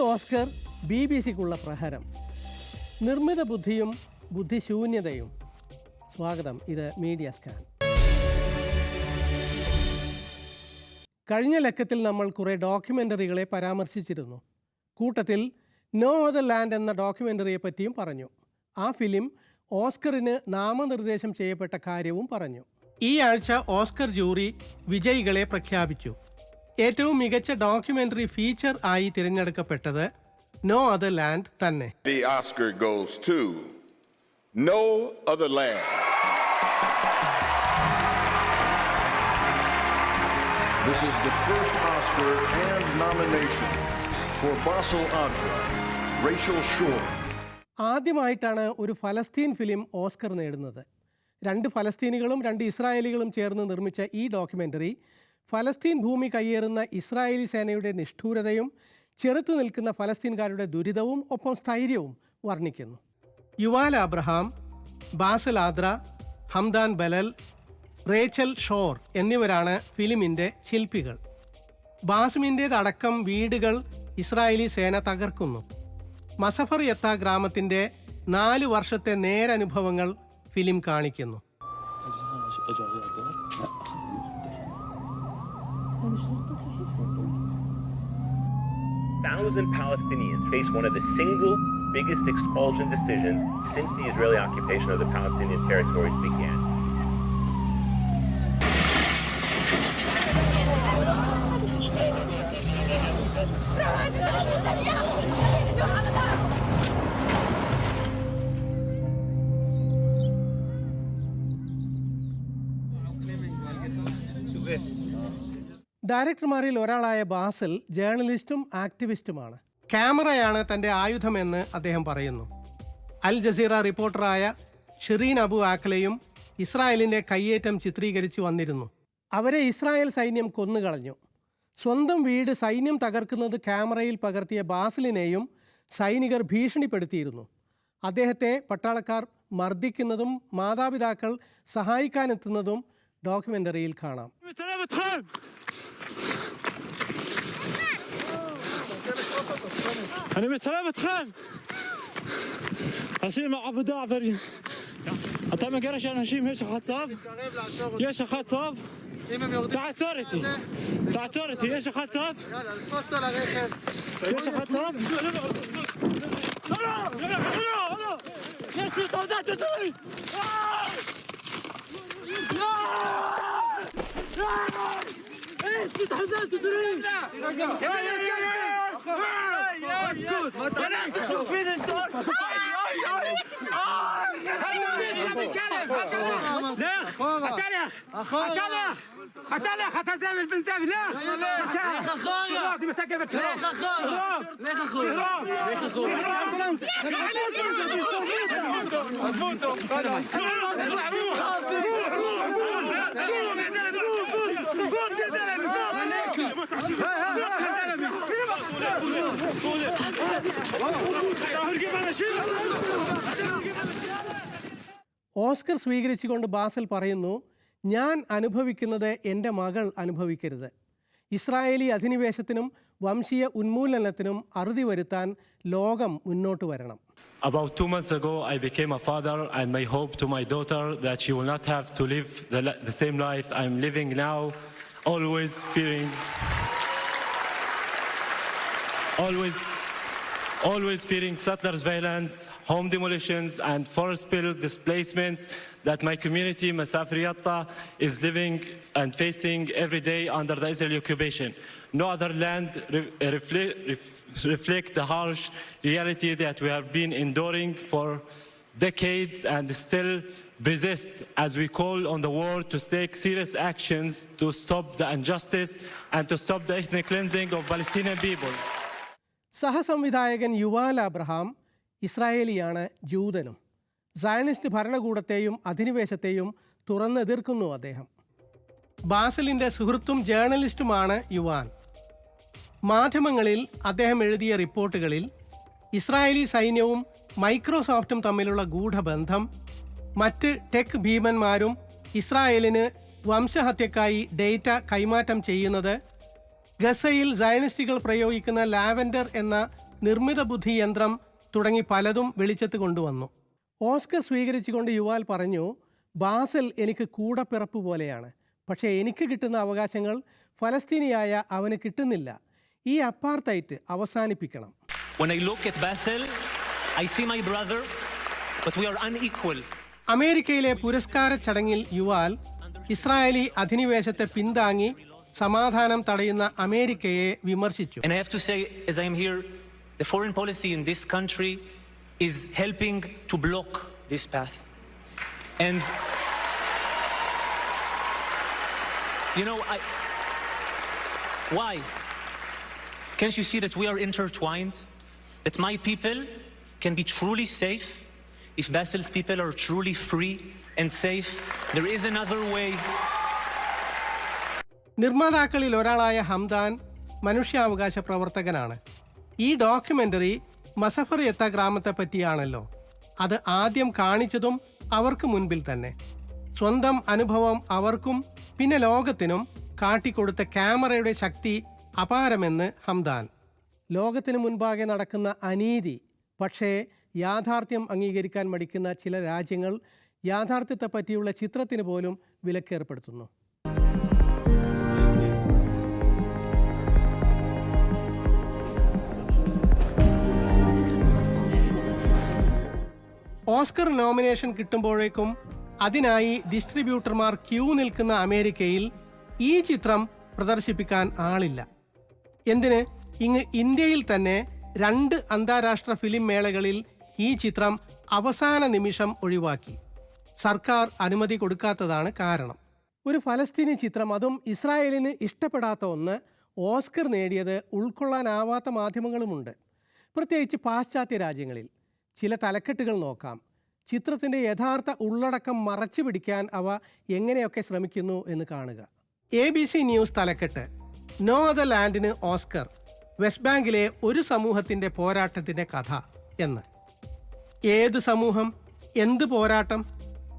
Oscar B B സിക്കുള്ള പ്രഹരം. നിർമ്മിത ബുദ്ധിയും ബുദ്ധിശൂന്യതയും. സ്വാഗതം ഇത് മീഡിയ സ്കാൻ. കഴിഞ്ഞ ലക്കത്തിൽ നമ്മൾ കുറേ ഡോക്യുമെന്ററികളെ പരാമർശിച്ചിരുന്നു. കൂട്ടത്തിൽ നോ അതർ ലാൻഡ് എന്ന ഡോക്യുമെന്ററിയെ പറ്റിയും പറഞ്ഞു. ആ ഫിലിം ഓസ്കറിന് നാമനിർദ്ദേശം ചെയ്യപ്പെട്ട കാര്യവും പറഞ്ഞു. ഈ ആഴ്ച ഓസ്കർ ജൂറി വിജയികളെ പ്രഖ്യാപിച്ചു. ഏറ്റവും മികച്ച ഡോക്യുമെന്ററി ഫീച്ചർ ആയി തിരഞ്ഞെടുക്കപ്പെട്ടത് നോ അതർ ലാൻഡ് തന്നെ. The Oscar goes to No Other Land. This is the first Oscar and nomination for Basil Adra, Rachel Shore, ആദ്യമായിട്ടാണ് ഒരു ഫലസ്തീൻ ഫിലിം ഓസ്കർ നേടുന്നത്. രണ്ട് ഫലസ്തീനികളും രണ്ട് ഇസ്രായേലികളും ചേർന്ന് നിർമ്മിച്ച ഈ ഡോക്യുമെന്ററി ഫലസ്തീൻ ഭൂമി കയ്യേറുന്ന ഇസ്രായേലി സേനയുടെ നിഷ്ഠൂരതയും ചെറുത്തു നിൽക്കുന്ന ഫലസ്തീൻകാരുടെ ദുരിതവും ഒപ്പം സ്ഥൈര്യവും വർണിക്കുന്നു. Yuval Abraham Basel Adra Hamdan Ballal Rachel Szor എന്നിവരാണ് ഫിലിമിന്റെ ശില്പികൾ. ബാസുമിന്റേതടക്കം വീടുകൾ ഇസ്രായേലി സേന തകർക്കുന്നു. മസഫർ യത്ത ഗ്രാമത്തിന്റെ നാല് വർഷത്തെ നേരനുഭവങ്ങൾ ഫിലിം കാണിക്കുന്നു. Thousand Palestinians face one of the single biggest expulsion decisions since the Israeli occupation of the Palestinian territories began. ഡയറക്ടർമാരിൽ ഒരാളായ ബാസിൽ ജേർണലിസ്റ്റും ആക്ടിവിസ്റ്റുമാണ്. ക്യാമറയാണ് തന്റെ ആയുധമെന്ന് അദ്ദേഹം പറയുന്നു. അൽ ജസീറ റിപ്പോർട്ടറായ ഷിറീൻ അബു ആക്ലയും ഇസ്രായേലിന്റെ കയ്യേറ്റം ചിത്രീകരിച്ചു വന്നിരുന്നു. അവരെ ഇസ്രായേൽ സൈന്യം കൊന്നുകളഞ്ഞു. സ്വന്തം വീട് സൈന്യം തകർക്കുന്നത് ക്യാമറയിൽ പകർത്തിയ ബാസിലിനെയും സൈനികർ ഭീഷണിപ്പെടുത്തിയിരുന്നു. അദ്ദേഹത്തെ പട്ടാളക്കാർ മർദ്ദിക്കുന്നതും മാതാപിതാക്കൾ സഹായിക്കാനെത്തുന്നതും ഡോക്യുമെൻ്ററിയിൽ കാണാം سلامة خان أنا من سلامة خان هشيم أبو دعفر أنت ما قرش أنا هشيم هيش أخذ صاف يش أخذ صاف تعال تورتي تعال تورتي ايش أخذ صاف ايش أخذ صاف يا اسكت حسن هتلخ هتزامل بن زامل لا ليخ اخويا ليخ اخويا ليخ اخويا ليخ ഓസ്കർ സ്വീകരിച്ചുകൊണ്ട് ബാസൽ പറയുന്നു ഞാൻ അനുഭവിക്കുന്നത് എന്റെ മകൾ അനുഭവിക്കരുത് ഇസ്രായേലി അധിനിവേശത്തിനും വംശീയ ഉന്മൂലനത്തിനും അറുതി വരുത്താൻ ലോകം മുന്നോട്ട് വരണം About two months ago, I became a father, and my hope to my daughter that she will not have to live the, the same life I'm living now, always fearing, always, always fearing settlers' violence, home demolitions, and forest spill displacements that my community, Masafriyatta, is living and facing every day under the Israeli occupation. No other land re- refle- ref- the harsh reality that we have been enduring for decades and still persist as we call on the world to take serious actions to stop the injustice and to stop the ethnic cleansing of Palestinian people. സഹസംവിധായകൻ Yuval Abraham ഇസ്രായേലിയാണ് ജൂതനും. Zionist ഭരണകൂടത്തെയും അധിനിവേശത്തെയും തുറന്നെതിർക്കുന്നു അദ്ദേഹം. ബാസലിന്റെ സുഹൃത്തും ജേർണലിസ്റ്റുമാണ് Juan മാധ്യമങ്ങളിൽ അദ്ദേഹം എഴുതിയ റിപ്പോർട്ടുകളിൽ ഇസ്രായേലി സൈന്യവും മൈക്രോസോഫ്റ്റും തമ്മിലുള്ള ഗൂഢബന്ധം മറ്റ് ടെക് ഭീമന്മാരും ഇസ്രായേലിന് വംശഹത്യക്കായി ഡേറ്റ കൈമാറ്റം ചെയ്യുന്നത് ഗസയിൽ സയനിസ്റ്റുകൾ പ്രയോഗിക്കുന്ന ലാവൻഡർ എന്ന നിർമ്മിത ബുദ്ധി യന്ത്രം തുടങ്ങി പലതും വെളിച്ചത്ത് കൊണ്ടുവന്നു. ഓസ്കർ സ്വീകരിച്ചുകൊണ്ട് യുവാൽ പറഞ്ഞു ബാസൽ എനിക്ക് കൂടപ്പിറപ്പ് പോലെയാണ്. പക്ഷേ എനിക്ക് കിട്ടുന്ന അവകാശങ്ങൾ ഫലസ്തീനിയായ അവന് കിട്ടുന്നില്ല. ഈ അപ്പാർത്തൈറ്റ് അവസാനിപ്പിക്കണം. When I look at Basel, I see my brother, but we are unequal. അമേരിക്കയിലെ പുരസ്കാര ചടങ്ങിൽ യുവാൽ ഇസ്രായേലി അധിനിവേശത്തെ പിന്താങ്ങി സമാധാനം തടയുന്ന അമേരിക്കയെ വിമർശിച്ചു And I have to say, as I am here, the foreign policy in this country is helping to block this path. And you know, I why? Can't you see that we are intertwined? That my people can be truly safe if Basel's people are truly free and safe. There is another way. നിർമ്മാതാക്കളിൽ ഒരാളായ Hamdan മനുഷ്യാവകാശ പ്രവർത്തകനാണ്. ഈ documentary മസഫർ എത്ത ഗ്രാമത്തെ പറ്റിയാണല്ലോ. അത് ആദ്യം കാണിച്ചതും അവർക്ക് മുൻപിൽ തന്നെ. സ്വന്തം അനുഭവം അവർക്കും പിന്നെ ലോകത്തിനും കാട്ടിക്കൊടുത്ത ക്യാമറയുടെ ശക്തി അപാരമെന്ന് ഹംദാൻ. ലോകത്തിന് മുൻപാകെ നടക്കുന്ന അനീതി പക്ഷേ യാഥാർത്ഥ്യം അംഗീകരിക്കാൻ മടിക്കുന്ന ചില രാജ്യങ്ങൾ യാഥാർത്ഥ്യത്തെ പറ്റിയുള്ള ചിത്രത്തിന് പോലും വിലക്കേർപ്പെടുത്തുന്നു. ഓസ്കർ നോമിനേഷൻ കിട്ടുമ്പോഴേക്കും അതിനായി ഡിസ്ട്രിബ്യൂട്ടർമാർ ക്യൂ നിൽക്കുന്ന അമേരിക്കയിൽ ഈ ചിത്രം പ്രദർശിപ്പിക്കാൻ ആളില്ല. എന്തിന്? ഇങ്ങ് ഇന്ത്യയിൽ തന്നെ രണ്ട് അന്താരാഷ്ട്ര ഫിലിം മേളകളിൽ ഈ ചിത്രം അവസാന നിമിഷം ഒഴിവാക്കി. സർക്കാർ അനുമതി കൊടുക്കാത്തതാണ് കാരണം. ഒരു ഫലസ്തീനി ചിത്രം അതും ഇസ്രായേലിന് ഇഷ്ടപ്പെടാത്ത ഒന്ന് ഓസ്കർ നേടിയത് ഉൾക്കൊള്ളാനാവാത്ത മാധ്യമങ്ങളുമുണ്ട്. പ്രത്യേകിച്ച് പാശ്ചാത്യ രാജ്യങ്ങളിൽ. ചില തലക്കെട്ടുകൾ നോക്കാം. ചിത്രത്തിന്റെ യഥാർത്ഥ ഉള്ളടക്കം മറച്ചു പിടിക്കാൻ അവ എങ്ങനെയൊക്കെ ശ്രമിക്കുന്നു എന്ന് കാണുക. എ ബി സി ന്യൂസ് തലക്കെട്ട്. നോ അതർ ലാൻഡിന് ഓസ്കർ വെസ്റ്റ് ബാങ്കിലെ ഒരു സമൂഹത്തിന്റെ പോരാട്ടത്തിന്റെ കഥ എന്ന്. ഏത് സമൂഹം എന്ത് പോരാട്ടം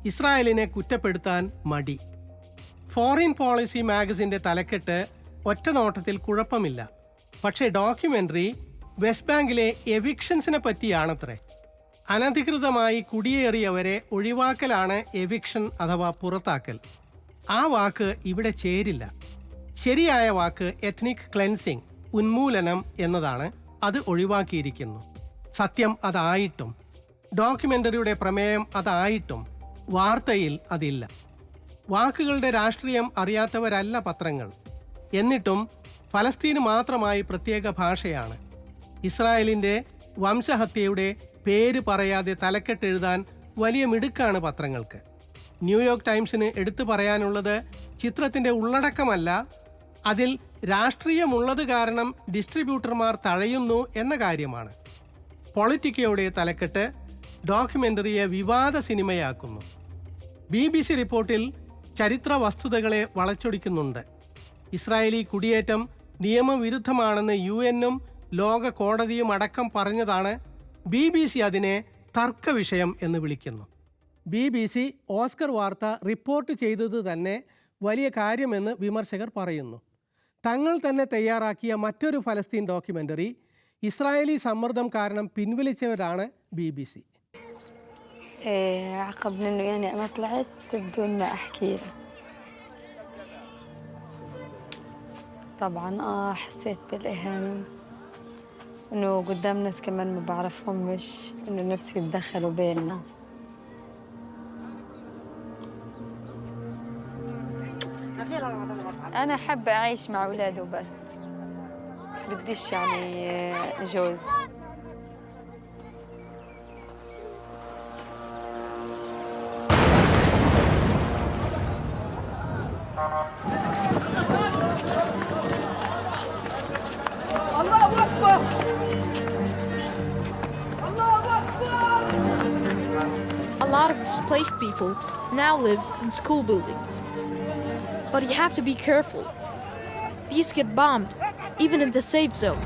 ഇസ്രായേലിനെ കുറ്റപ്പെടുത്താൻ മടി. ഫോറിൻ പോളിസി മാഗസിന്റെ തലക്കെട്ട് ഒറ്റ നോട്ടത്തിൽ കുഴപ്പമില്ല. പക്ഷേ ഡോക്യുമെന്ററി വെസ്റ്റ് ബാങ്കിലെ എവിക്ഷൻസിനെ പറ്റിയാണത്രേ. അനധികൃതമായി കുടിയേറിയവരെ ഒഴിവാക്കലാണ് എവിക്ഷൻ അഥവാ പുറത്താക്കൽ. ആ വാക്ക് ഇവിടെ ചേരില്ല. ശരിയായ വാക്ക് എത്നിക് ക്ലെൻസിംഗ് ഉന്മൂലനം എന്നതാണ് അത് ഒഴിവാക്കിയിരിക്കുന്നു. സത്യം അതായിട്ടും ഡോക്യുമെന്ററിയുടെ പ്രമേയം അതായിട്ടും വാർത്തയിൽ അതില്ല. വാക്കുകളുടെ രാഷ്ട്രീയം അറിയാത്തവരല്ല പത്രങ്ങൾ. എന്നിട്ടും ഫലസ്തീന് മാത്രമായി പ്രത്യേക ഭാഷയാണ്. ഇസ്രായേലിന്റെ വംശഹത്യയുടെ പേര് പറയാതെ തലക്കെട്ട് എഴുതാൻ വലിയ മിടുക്കാണ് പത്രങ്ങൾക്ക്. ന്യൂയോർക്ക് ടൈംസിന് എടുത്തു പറയാനുള്ളത് ചിത്രത്തിന്റെ ഉള്ളടക്കമല്ല അതിൽ രാഷ്ട്രീയമുള്ളത് കാരണം ഡിസ്ട്രിബ്യൂട്ടർമാർ തഴയുന്നു എന്ന കാര്യമാണ്. പൊളിറ്റിക്കയുടെ തലക്കെട്ട് ഡോക്യുമെന്ററിയെ വിവാദ സിനിമയാക്കുന്നു. ബി ബി സി റിപ്പോർട്ടിൽ ചരിത്ര വസ്തുതകളെ വളച്ചൊടിക്കുന്നുണ്ട്. ഇസ്രായേലി കുടിയേറ്റം നിയമവിരുദ്ധമാണെന്ന് യു എന്നും ലോക കോടതിയും അടക്കം പറഞ്ഞതാണ് ബി ബി സി അതിനെ തർക്ക വിഷയം എന്ന് വിളിക്കുന്നു ബി ബി സി ഓസ്കർ വാർത്ത റിപ്പോർട്ട് ചെയ്തത് തന്നെ വലിയ കാര്യമെന്ന് വിമർശകർ പറയുന്നു തങ്ങൾ തന്നെ തയ്യാറാക്കിയ മറ്റൊരു ഫലസ്തീൻ ഡോക്യുമെൻ്ററി ഇസ്രായേലി സമ്മർദ്ദം കാരണം പിൻവലിച്ചവരാണ് B B C إيه عقب انه يعني انا طلعت بدون ما احكي له طبعا اه حسيت بالاهانه إنه قدام ناس كمان ما بعرفهم مش إنه الناس يتدخلوا بيننا. أنا حابه أعيش مع اولادي وبس بديش يعني جوز. A lot displaced people now live in school buildings. But you have to be careful. These get bombed, even in the safe zone.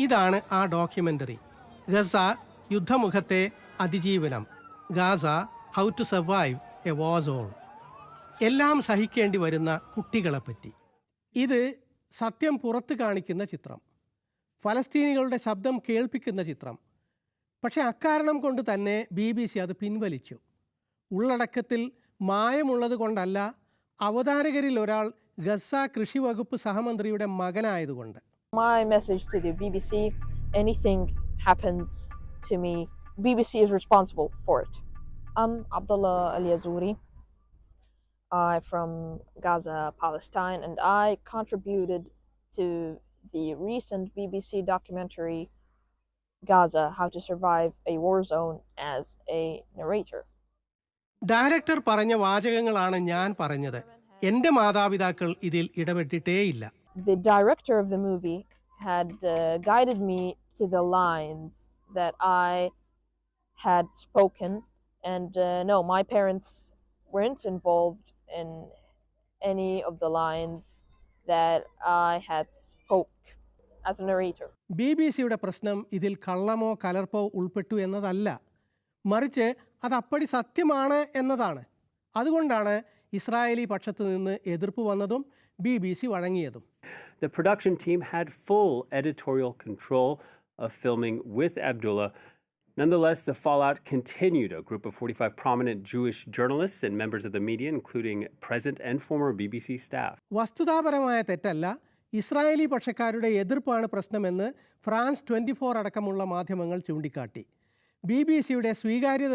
ഇതാണ് ആ ഡോക്യുമെന്ററി ഗസ യുദ്ധമുഖത്തെ അതിജീവനം Gaza how to survive a war zone എല്ലാം സഹിക്കേണ്ടി വരുന്ന കുട്ടികളെപ്പറ്റി ഇത് സത്യം പുറത്ത് കാണിക്കുന്ന ചിത്രം ഫലസ്തീനികളുടെ ശബ്ദം കേൾപ്പിക്കുന്ന ചിത്രം പക്ഷേ അക്കാരണം കൊണ്ട് തന്നെ ബി ബി സി അത് പിൻവലിച്ചു ഉള്ളടക്കത്തിൽ മായമുള്ളത് കൊണ്ടല്ല അവതാരകരിൽ ഒരാൾ ഗസ കൃഷി വകുപ്പ് സഹമന്ത്രിയുടെ മകനായതുകൊണ്ട് My message to the BBC anything happens to me, BBC is responsible for it. I'm Abdullah Al Yazouri. I'm from Gaza, Palestine, and I contributed to the recent BBC documentary Gaza How to Survive a War Zone as a narrator. Director പറഞ്ഞ വാചകങ്ങളാണ് ഞാൻ പറഞ്ഞത് എന്റെ മാതാപിതാക്കൾ ഇതിൽ ഇടപെട്ടിട്ടേയില്ല the director of the movie had uh, guided me to the lines that I had spoken, and uh, no, my parents weren't involved in any of the lines that I had spoke as a narrator. B B സിയുടെ പ്രശ്നം ഇതിൽ കള്ളമോ കലർപ്പോ ഉൾപ്പെട്ടു എന്നതല്ല മറിച്ച് അത് അപ്പടി സത്യമാണ് എന്നതാണ് അതുകൊണ്ടാണ് ഇസ്രായേലി പക്ഷത്തു നിന്ന് എതിർപ്പ് വന്നതും ബി ബി സി വഴങ്ങിയതും The production team had full editorial control of filming with Abdullah. Nonetheless, the fallout continued. A group of 45 prominent Jewish journalists and members of the media, including present and former BBC staff, വസ്തുതാപരമായ തെറ്റല്ല Israeli പക്ഷക്കാരുടെ എതിർപ്പാണ് പ്രശ്നമെന്ന് France twenty four അടക്കമുള്ള മാധ്യമങ്ങൾ ചൂണ്ടിക്കാട്ടി. B B സിയുടെ സ്വീകാര്യത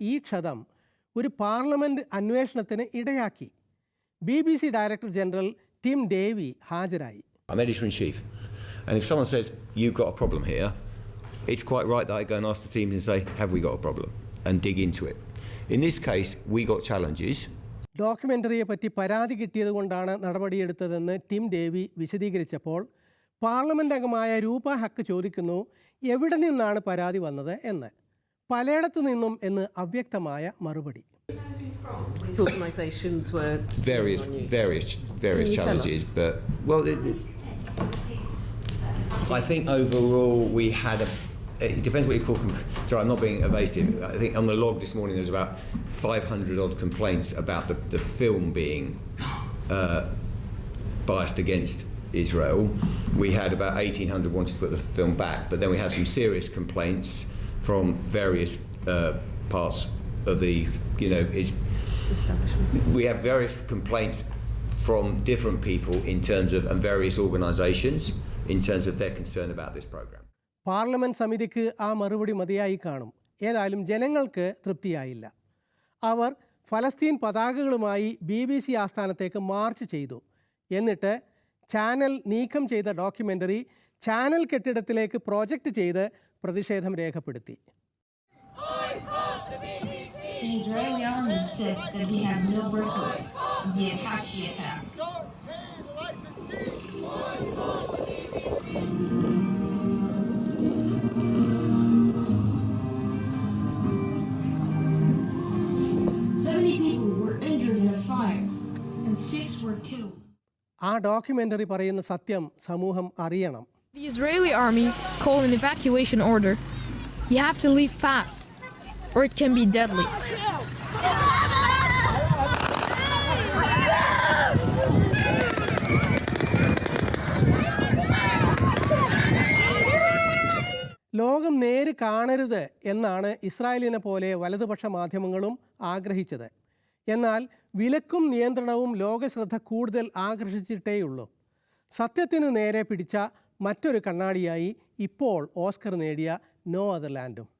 ഈ ക്ഷതം ഒരു പാർലമെന്റ് അന്വേഷണത്തിന് ഇടയാക്കി. B B C director general Tim Davie ഹാജരായി. It's quite right that I go and ask the teams and say, Have we got a problem? and dig into it. In this case, we got challenges. ഡോക്യുമെന്ററിയെ പറ്റി പരാതി കിട്ടിയത് കൊണ്ടാണ് നടപടിയെടുത്തതെന്ന് Tim ദേവി വിശദീകരിച്ചപ്പോൾ parliament അംഗമായ രൂപ ഹക്ക് ചോദിക്കുന്നു എവിടെ നിന്നാണ് പരാതി വന്നത് എന്ന് പലയിടത്തു നിന്നും എന്ന് അവ്യക്തമായ മറുപടി Various, various, various challenges. But, well, it- I think overall we had a. It depends what you call. com- Sorry, I'm not being evasive. I think on the log this morning there was about 500 odd complaints about the, the film being uh, biased against Israel. We had about 1,800 wanted to put the film back, but then we had some serious complaints from various uh, parts of the, you know, is- we have various complaints from different people in terms of, and various organisations in terms of their concern about this programme. Parliament സമിതിക്ക് ആ മറുപടി മതിയായി കാണും. ഏതായാലും ജനങ്ങൾക്ക് തൃപ്തിയായില്ല. അവർ ഫലസ്തീൻ പതാകകളുമായി ബി ബി സി ആസ്ഥാനത്തേക്ക് മാർച്ച് ചെയ്തു. എന്നിട്ട് ചാനൽ നീക്കം ചെയ്ത ഡോക്യുമെന്ററി ചാനൽ കെട്ടിടത്തിലേക്ക് പ്രോജക്റ്റ് ചെയ്ത് പ്രതിഷേധം രേഖപ്പെടുത്തി. The that no the Apache attack. Seventy ആ ഡോക്യുമെന്ററി പറയുന്ന സത്യം സമൂഹം അറിയണം The Israeli army called an evacuation order. You have to leave fast, or it can be deadly. ലോകം നേര് കാണരുത് എന്നാണ് ഇസ്രായേലിനെ പോലെ വലതുപക്ഷ മാധ്യമങ്ങളും ആഗ്രഹിച്ചത് എന്നാൽ വിലക്കും നിയന്ത്രണവും ലോകശ്രദ്ധ കൂടുതൽ ആകർഷിച്ചിട്ടേയുള്ളൂ. സത്യത്തിന് നേരെ പിടിച്ച മറ്റൊരു കണ്ണാടിയായി ഇപ്പോൾ ഓസ്കർ നേടിയ നോ അതർ ലാൻഡും